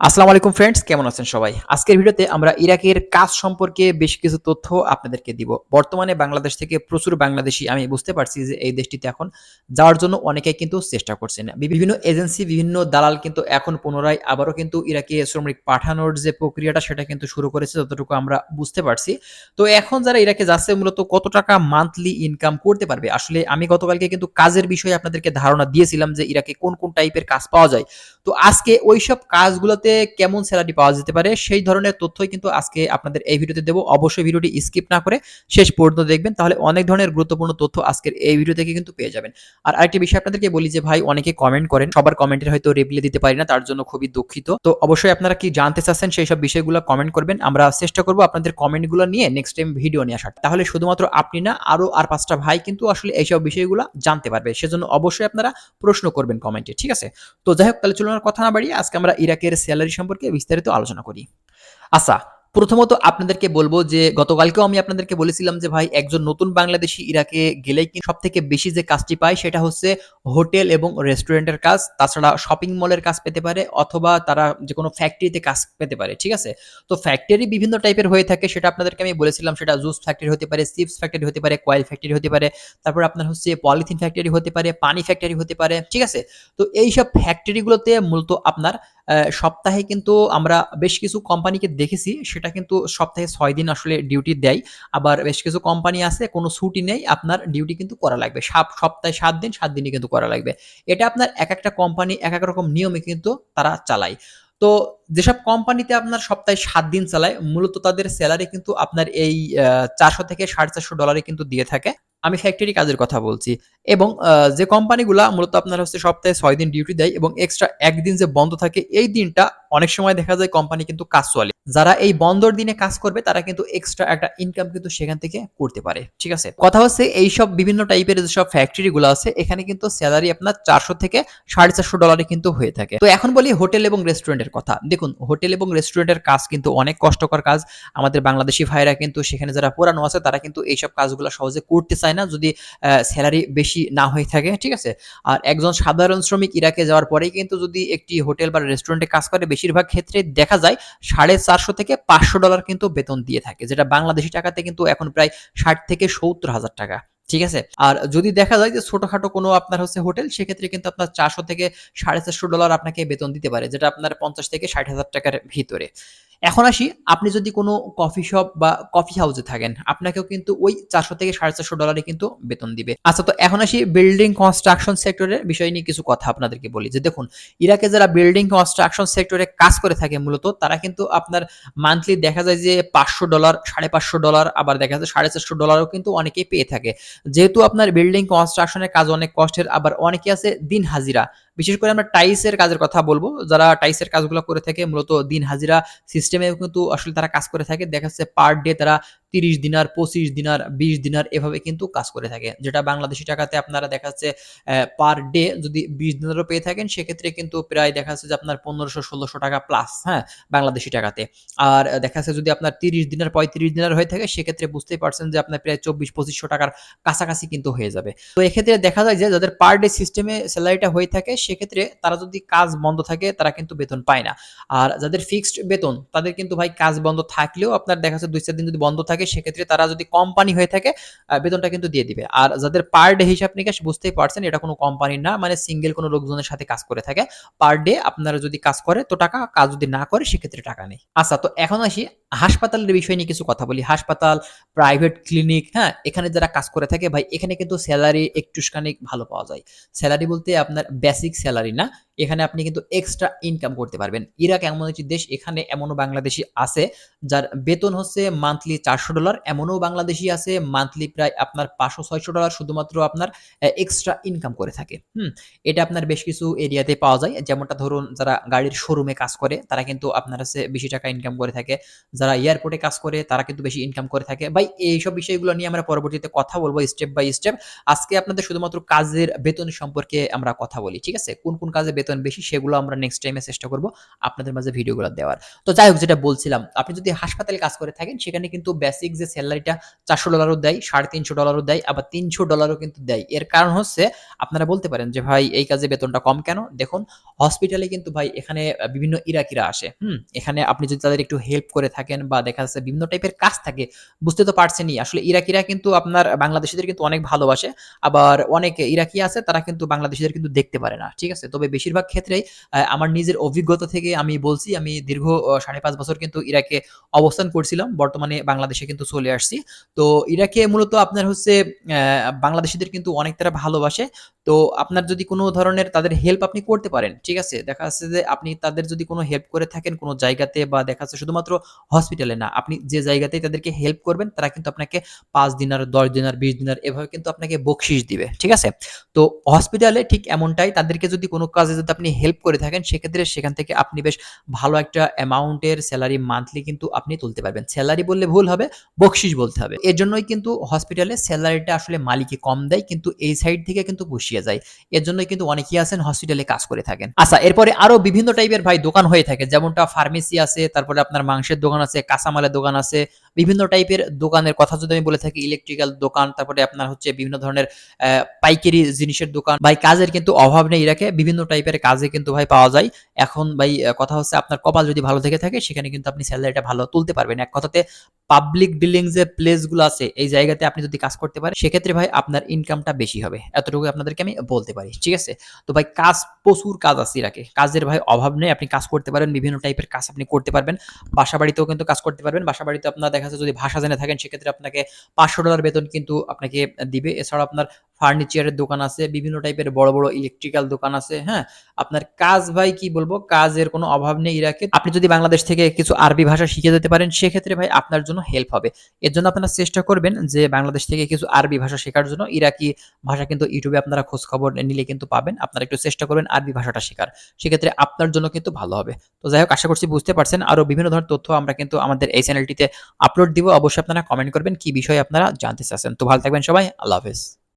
আসসালামু আলাইকুম ফ্রেন্ডস কেমন আছেন সবাই? আজকের ভিডিওতে আমরা ইরাকের কাজ সম্পর্কে বেশ কিছু তথ্য আপনাদেরকে দিব। বর্তমানে বাংলাদেশ থেকে প্রচুর বাংলাদেশি, আমি বুঝতে পারছি যে এই দেশটিতে এখন যাওয়ার জন্য অনেকে কিন্তু চেষ্টা করছেন। বিভিন্ন এজেন্সি, বিভিন্ন দালাল কিন্তু এখন পুনরায় আবারও কিন্তু ইরাকে শ্রমিক পাঠানোর যে প্রক্রিয়াটা, সেটা কিন্তু শুরু করেছে, যতটুকু আমরা বুঝতে পারছি। তো এখন যারা ইরাকে যাচ্ছে, মূলত কত টাকা মান্থলি ইনকাম করতে পারবে? আসলে আমি গতকালকে কিন্তু কাজের বিষয়ে আপনাদেরকে ধারণা দিয়েছিলাম যে ইরাকে কোন কোন টাইপের কাজ পাওয়া যায়। তো আজকে ওইসব কাজগুলোতে কেমন স্যালারি পাওয়া যেতে পারে, সেই ধরনের তথ্যই কিন্তু আজকে আপনাদের এই ভিডিওতে দেবো। অবশ্যই ভিডিওটি স্কিপ না করে শেষ পর্যন্ত দেখবেন, তাহলে অনেক ধরনের গুরুত্বপূর্ণ তথ্য আজকের এই ভিডিও থেকে কিন্তু পেয়ে যাবেন। আর আরেকটি বিষয় আপনাদেরকে বলি যে, ভাই, অনেকে কমেন্ট করেন, সবার কমেন্টের হয়তো রিপ্লাই দিতে পারি না, তার জন্য খুবই দুঃখিত। তো অবশ্যই আপনারা কি জানতে চাচ্ছেন সেই সব বিষয়গুলো কমেন্ট করবেন, আমরা চেষ্টা করব আপনাদের কমেন্টগুলো নিয়ে নেক্সট টাইম ভিডিও নিয়ে আসার। তাহলে শুধুমাত্র আপনি না, আরও আর পাঁচটা ভাই কিন্তু আসলে এইসব বিষয়গুলো জানতে পারবে, সেজন্য অবশ্যই আপনারা প্রশ্ন করবেন কমেন্টে ঠিক আছে? তো যাই হোক, তাহলে চলুন কথা না বাড়িয়ে, আজকে আমরা ইরাকের স্যালারি সম্পর্কে বিস্তারিত আলোচনা করি। আচ্ছা প্রথমত আপনাদেরকে বলব যে গতকালকেও আমি আপনাদেরকে বলেছিলাম যে ভাই, একজন নতুন বাংলাদেশি ইরাকে গেলেই কি সব থেকে বেশি যে কাজটি পায় সেটা হচ্ছে হোটেল এবং রেস্টুরেন্টের কাজ, তাছাড়া শপিং মলের কাজ পেতে পারে অথবা তারা যে কোনো ফ্যাক্টরিতে কাজ পেতে পারে, ঠিক আছে? তো ফ্যাক্টরি বিভিন্ন টাইপের হয়ে থাকে, সেটা আপনাদেরকে আমি বলেছিলাম, সেটা জুস ফ্যাক্টরি হতে পারে চিপস ফ্যাক্টরি হতে পারে কয়েল ফ্যাক্টরি হতে পারে, তারপর আপনার হচ্ছে পলিথিন ফ্যাক্টরি হতে পারে, পানি ফ্যাক্টরি হতে পারে, ঠিক আছে? তো এইসব ফ্যাক্টরিগুলোতে মূলত আপনার সপ্তাহে কিন্তু আমরা বেশ কিছু কোম্পানিকে দেখেছি, সেটা কিন্তু সপ্তাহে ছয় দিন আসলে ডিউটি দেয়। আবার বেশ কিছু কোম্পানি আছে, কোনো ছুটি নেই, আপনার ডিউটি কিন্তু করা লাগবে। সাত সপ্তাহে সাত দিন, সাত দিনই কিন্তু করা লাগবে। এটা আপনার এক একটা কোম্পানি এক এক রকম নিয়মে কিন্তু তারা চালায়। তো যেসব কোম্পানিতে আপনার সপ্তাহে সাত দিন চালায়, মূলত তাদের স্যালারি কিন্তু আপনার এই চারশো থেকে সাড়ে চারশো ডলারে কিন্তু দিয়ে থাকে। আমি ফ্যাক্টরি কাজের কথা বলছি। এবং যে কোম্পানিগুলা মূলত আপনার হচ্ছে সপ্তাহে ছয় দিন ডিউটি দেয় এবং এক্সট্রা একদিন যে বন্ধ থাকে, এই দিনটা অনেক সময় দেখা যায় কোম্পানি কিন্তু কাজ চলে। যারা এই বন্ধর দিনে কাজ করবে, তারা কিন্তু এক্সট্রা একটা ইনকাম কিন্তু সেখান থেকে করতে পারে, ঠিক আছে? কথা হচ্ছে এই সব বিভিন্ন টাইপের যেসব ফ্যাক্টরিগুলো আছে, এখানে কিন্তু স্যালারি আপনার চারশো থেকে সাড়ে চারশো ডলারে কিন্তু হয়ে থাকে। তো এখন বলি হোটেল এবং রেস্টুরেন্টের কথা। দেখুন, হোটেল এবং রেস্টুরেন্টের কাজ কিন্তু অনেক কষ্টকর কাজ। আমাদের বাংলাদেশি ভাইরা কিন্তু সেখানে যারা পুরানো আছে, তারা কিন্তু এইসব কাজগুলো সহজে করতে চায় না যদি স্যালারি বেশি না হয়ে থাকে, ঠিক আছে? আর একজন সাধারণ শ্রমিক ইরাকে যাওয়ার পরেই কিন্তু যদি একটি হোটেল বা রেস্টুরেন্টে কাজ করে, বেশিরভাগ ক্ষেত্রে দেখা যায় সাড়ে চারশো থেকে পাঁচশো ডলার কিন্তু বেতন দিয়ে থাকে, যেটা বাংলাদেশি টাকাতে কিন্তু এখন প্রায় ষাট থেকে সত্তর হাজার টাকা। ঠিক আছে? আর যদি দেখা যায় যে ছোটখাটো কোনো আপনার হচ্ছে হোটেল, সেক্ষেত্রে কিন্তু আপনার চারশো থেকে সাড়ে চারশো ডলার আপনাকে বেতন দিতে পারে, যেটা আপনার পঞ্চাশ থেকে ষাট হাজার টাকার ভিতরে। এখন আসি, আপনি যদি কোনো কফি শপ বা কফি হাউসে থাকেন, আপনাকেও কিন্তু ওই চারশো থেকে সাড়ে চারশো ডলারে কিন্তু বেতন দিবে। আচ্ছা তো এখন আসি বিল্ডিং কনস্ট্রাকশন সেক্টরের বিষয় নিয়ে কিছু কথা আপনাদেরকে বলি। যে দেখুন, ইরাকে যারা বিল্ডিং কনস্ট্রাকশন সেক্টরে কাজ করে থাকে মূলত, তারা কিন্তু আপনার মান্থলি দেখা যায় যে পাঁচশো ডলার, সাড়ে পাঁচশো ডলার, আবার দেখা যায় সাড়ে চারশো ডলারও কিন্তু অনেকেই পেয়ে থাকে। যেহেতু আপনার বিল্ডিং কনস্ট্রাকশনের কাজ অনেক কষ্টের আবার অনেকে আছে দিন হাজিরা বিশেষ করে আমরা টাইসের কাজের কথা বলব। যারা টাইসের কাজগুলো করে থাকে, মূলত দিন হাজিরা সিস্টেমে কিন্তু আসলে তারা কাজ করে থাকে। দেখা যাচ্ছে পার ডে তারা তিরিশ দিনার, পঁচিশ দিনার, বিশ দিনার এভাবে কিন্তু কাজ করে থাকে। যেটা বাংলাদেশি টাকাতে আপনারা দেখা যাচ্ছে পার ডে যদি বিশ দিনারও পেয়ে থাকেন, সেক্ষেত্রে কিন্তু প্রায় দেখা যাচ্ছে যে আপনার পনেরোশো, ষোলোশো টাকা প্লাস হ্যাঁ বাংলাদেশি টাকাতে। আর দেখা যাচ্ছে যদি আপনার তিরিশ দিনের, পঁয়ত্রিশ দিনের হয়ে থাকে, সেক্ষেত্রে বুঝতেই পারছেন যে আপনার প্রায় চব্বিশ, পঁচিশশো টাকার কাছাকাছি কিন্তু হয়ে যাবে। তো এক্ষেত্রে দেখা যায় যে যাদের পার ডে সিস্টেমে স্যালারিটা হয়ে থাকে সেক্ষেত্রে তারা যদি কাজ বন্ধ থাকে, তারা কিন্তু বেতন পায় না। আর যাদের ফিক্সড বেতন, তাদের কিন্তু ভাই কাজ বন্ধ থাকলেও আপনার দেখা যাচ্ছে দুই চার দিন যদি বন্ধ থাকে, সেক্ষেত্রে তারা যদি কোম্পানি হয়ে থাকে বেতনটা কিন্তু দিয়ে দিবে। আর যাদের পার ডে হিসাব নিকাশ, বুঝতেই পারছেন, এটা কোনো কোম্পানি না মানে সিঙ্গেল কোনো লোকজনের সাথে কাজ করে থাকে। পার ডে আপনারা যদি কাজ করে, তো টাকা, কাজ যদি না করে, সেক্ষেত্রে টাকা নেই। আচ্ছা তো এখন আসি হাসপাতালের বিষয় নিয়ে কিছু কথা বলি। হাসপাতাল প্রাইভেট ক্লিনিক হ্যাঁ এখানে যারা কাজ করে থাকে, ভাই, এখানে কিন্তু স্যালারি একটুখানি ভালো পাওয়া যায়। স্যালারি বলতে আপনার বেসিক স্যালারি না, এখানে আপনি কিন্তু এক্সট্রা ইনকাম করতে পারবেন। ইরাক এমন একটি দেশ, এখানে এমনও বাংলাদেশি আছে, যার বেতন হচ্ছে মান্থলি চারশো ডলার এমনও বাংলাদেশি আছে মান্থলি প্রায় আপনার পাঁচশো, ছয়শো ডলার শুধুমাত্র আপনার এক্সট্রা ইনকাম করে থাকে। হুম, এটা আপনার বেশ কিছু এরিয়াতে পাওয়া যায়। যেমনটা ধরুন, যারা গাড়ির শোরুমে কাজ করে, তারা কিন্তু আপনার কাছে বেশি টাকা ইনকাম করে থাকে। যারা এয়ারপোর্টে কাজ করে, তারা কিন্তু বেশি ইনকাম করে থাকে। ভাই, এইসব বিষয়গুলো নিয়ে আমরা পরবর্তীতে কথা বলব স্টেপ বাই স্টেপ আজকে আপনাদের শুধুমাত্র কাজের বেতন সম্পর্কে আমরা কথা বলি, ঠিক আছে? কোন কোন কাজে বেতন বেশি সেগুলো আমরা নেক্সট টাইমে চেষ্টা করব আপনাদের মাঝে ভিডিওগুলো দেওয়ার। তো যাই হোক, যেটা বলছিলাম, আপনি যদি হাসপাতালে কাজ করে থাকেন, সেখানে কিন্তু বেসিক যে স্যালারিটা চারশো ডলারও দেয়, সাড়ে তিনশো ডলারও দেয়, আবার তিনশো ডলারও কিন্তু দেয়। এর কারণ হচ্ছে, আপনারা বলতে পারেন যে, ভাই, এই কাজে বেতনটা কম কেন? দেখুন হসপিটালে কিন্তু ভাই, এখানে বিভিন্ন ইরাকিরা আসে, হুম? এখানে আপনি যদি তাদের একটু হেল্প করে থাকেন বা দেখা যাচ্ছে বিভিন্ন টাইপের কাজ থাকে, বুঝতে তো পারছেনই। আসলে ইরাকিরা কিন্তু আপনার বাংলাদেশিদের কিন্তু অনেক ভালোবাসে, আবার অনেক ইরাকি আছে, তারা কিন্তু বাংলাদেশিদের কিন্তু দেখতে পারে না। ঠিক আছে? তবে বেশিরভাগ ক্ষেত্রেই আমার নিজের অভিজ্ঞতা থেকে আমি বলছি, আমি দীর্ঘ সাড়ে পাঁচ বছর কিন্তু ইরাকে অবস্থান করছিলাম। বর্তমানে বাংলাদেশে কিন্তু চলে আসছি। তো ইরাকে মূলত আপনার হচ্ছে বাংলাদেশিদের কিন্তু অনেক তারা ভালোবাসে। তো আপনার যদি কোনো ধরনের তাদের হেল্প আপনি করতে পারেন, ঠিক আছে? দেখা যাচ্ছে যে আপনি তাদের যদি কোনো হেল্প করে থাকেন কোনো জায়গাতে বা দেখা যাচ্ছে শুধুমাত্র হসপিটালে না, আপনি যে জায়গাতেই তাদেরকে হেল্প করবেন, তারা কিন্তু আপনাকে পাঁচ দিনার দশ দিনার বিশ দিনার এভাবে কিন্তু আপনাকে বকশিস দিবে, ঠিক আছে? তো হসপিটালে ঠিক এমনটাই তাদেরকে যদি কোনো কাজে যদি আপনি হেল্প করে থাকেন, সেক্ষেত্রে সেখান থেকে আপনি বেশ ভালো একটা অ্যামাউন্টের স্যালারি মান্থলি কিন্তু আপনি তুলতে পারবেন। স্যালারি বললে ভুল হবে বকশিস বলতে হবে। এর জন্যই কিন্তু হসপিটালে স্যালারিটা আসলে মালিকে কম দেয়, কিন্তু এই সাইড থেকে কিন্তু পুষিয়ে যায়। এর জন্যই কিন্তু অনেকেই আছেন হসপিটালে কাজ করে থাকেন। আচ্ছা এরপরে আরও বিভিন্ন টাইপের ভাই দোকান হয়ে থাকে, যেমনটা ফার্মেসি আছে, তারপরে আপনার মাংসের দোকান আছে, কাঁচামালের দোকান আছে বিভিন্ন টাইপের দোকানের কথা যদি আমি বলে থাকি ইলেকট্রিক্যাল দোকান, তারপরে আপনার হচ্ছে বিভিন্ন ধরনের পাইকারি জিনিসের দোকান। ভাই, কাজের কিন্তু অভাব নেই রাখে বিভিন্ন টাইপের কাজে কিন্তু ভাই পাওয়া যায়। এখন ভাই কথা হচ্ছে আপনার কপাল যদি ভালো থেকে থাকে, সেখানে কিন্তু আপনি স্যালারিটা ভালো তুলতে পারবেন। এক কথাতে পাবলিক ডিলিং যে প্লেসগুলো আছে, এই জায়গাতে আপনি যদি কাজ করতে পারেন, সেক্ষেত্রে ভাই আপনার ইনকামটা বেশি হবে। এতটুকু আপনাদেরকে আমি বলতে পারি, ঠিক আছে? তো ভাই, কাজ, প্রচুর কাজ আছে ইরাকে কাজের ভাই অভাব নেই, আপনি কাজ করতে পারেন, বিভিন্ন টাইপের কাজ আপনি করতে পারবেন। বাসা বাড়িতেও কিন্তু কাজ করতে পারবেন, বাসা বাড়িতে আপনার দেখা যাচ্ছে যদি ভাষা জেনে থাকেন, সেক্ষেত্রে আপনাকে পাঁচশো ডলার বেতন কিন্তু আপনাকে দিবে। এছাড়া আপনার ফার্নিচারের দোকান আছে, বিভিন্ন টাইপের বড় বড় ইলেকট্রিক্যাল দোকান আছে হ্যাঁ? আপনার কাজ ভাই, কি বলব, কাজের কোনো অভাব নেই ইরাকে আপনি যদি বাংলাদেশ থেকে কিছু আরবি ভাষা শিখে যেতে পারেন, সেক্ষেত্রে ভাই আপনার জন্য হেল্প হবে। এর জন্য আপনারা চেষ্টা করবেন যে বাংলাদেশ থেকে কিছু আরবি ভাষা শেখার জন্য। ইরাকি ভাষা কিন্তু ইউটিউবে আপনারা খোঁজ খবর নিলে কিন্তু পাবেন। আপনারা একটু চেষ্টা করবেন আরবি ভাষাটা শেখার। সেক্ষেত্রে আপনার জন্য কিন্তু ভালো হবে। তো যাই হোক, আশা করছি বুঝতে পারছেন। আরও বিভিন্ন ধরনের তথ্য আমরা কিন্তু আমাদের এই চ্যানেলটিতে আপলোড দিব, অবশ্যই আপনারা কমেন্ট করবেন কি বিষয়ে আপনারা জানতে চাচ্ছেন। তো ভালো থাকবেন সবাই, আল্লাহ হাফেজ।